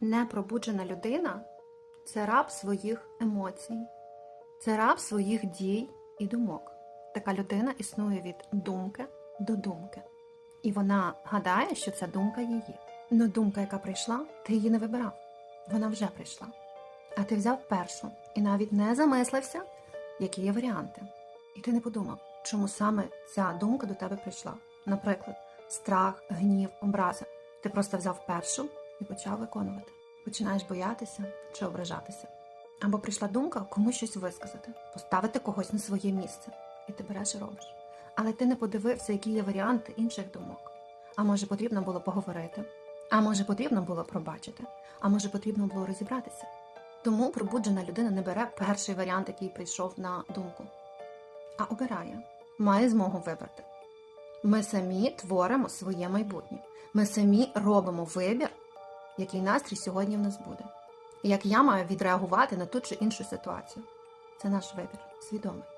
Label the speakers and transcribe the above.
Speaker 1: Непробуджена людина це раб своїх емоцій, це раб своїх дій і думок. Така людина існує від думки до думки. І вона гадає, що це думка її. Но думка, яка прийшла, ти її не вибирав. Вона вже прийшла. А ти взяв першу і навіть не замислився, які є варіанти. І ти не подумав, чому саме ця думка до тебе прийшла. Наприклад, страх, гнів, образа. Ти просто взяв першу і почав виконувати. Починаєш боятися чи ображатися. Або прийшла думка комусь щось висказати, поставити когось на своє місце, і ти береш і робиш. Але ти не подивився, які є варіанти інших думок. А може потрібно було поговорити, а може потрібно було пробачити, а може потрібно було розібратися. Тому пробуджена людина не бере перший варіант, який прийшов на думку, а обирає, має змогу вибрати. Ми самі творимо своє майбутнє. Ми самі робимо вибір, який настрій сьогодні в нас буде. І як я маю відреагувати на ту чи іншу ситуацію. Це наш вибір, свідомий.